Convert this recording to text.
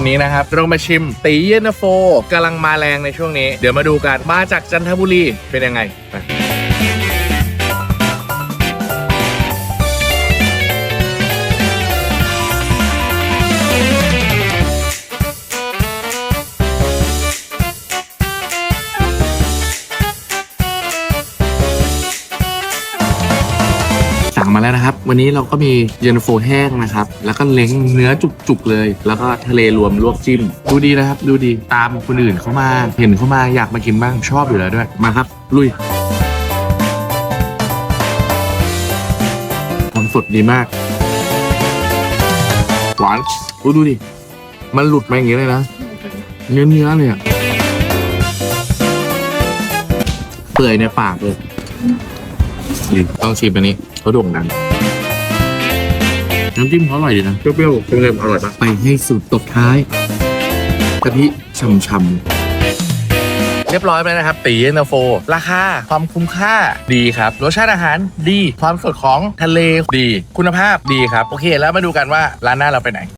วันนี้นะครับเรามาชิมตีเย็นโฟกำลังมาแรงในช่วงนี้ เดี๋ยวมาดูกันมาจากจันทบุรีเป็นยังไงไป สั่งมาแล้วนะครับ วันนี้เราก็มีเย็นโฟแห้งนะครับ แล้วก็เล้งเนื้อจุกๆเลย แล้วก็ทะเลรวมลวกจิ้ม ดูดีนะครับ ดูดีตามคนอื่นเขามา เห็นเขามาอยากมากินบ้างชอบอยู่แล้วด้วย มาครับ ลุยความสดดีมาก หวานดูดูดิ มันหลุดมาอย่างนี้เลยนะ เนื้อเนื้อเลยอะเปื่อยในปากเลย นี่ต้องชิมอันนี้เขาโด่งดังน้ำจิ้มเขาอร่อยดีนะเปรี้ยวๆเค็มๆอร่อยปะไปให้สุดตบท้ายกะทิช่ำๆเรียบร้อยไปแล้วนะครับ ตีเย็นตาโฟ ราคา ความคุ้มค่าดีครับ รสชาติอาหารดี ความสดของทะเลดี คุณภาพดีครับ โอเค แล้วมาดูกันว่าร้านหน้าเราไปไหน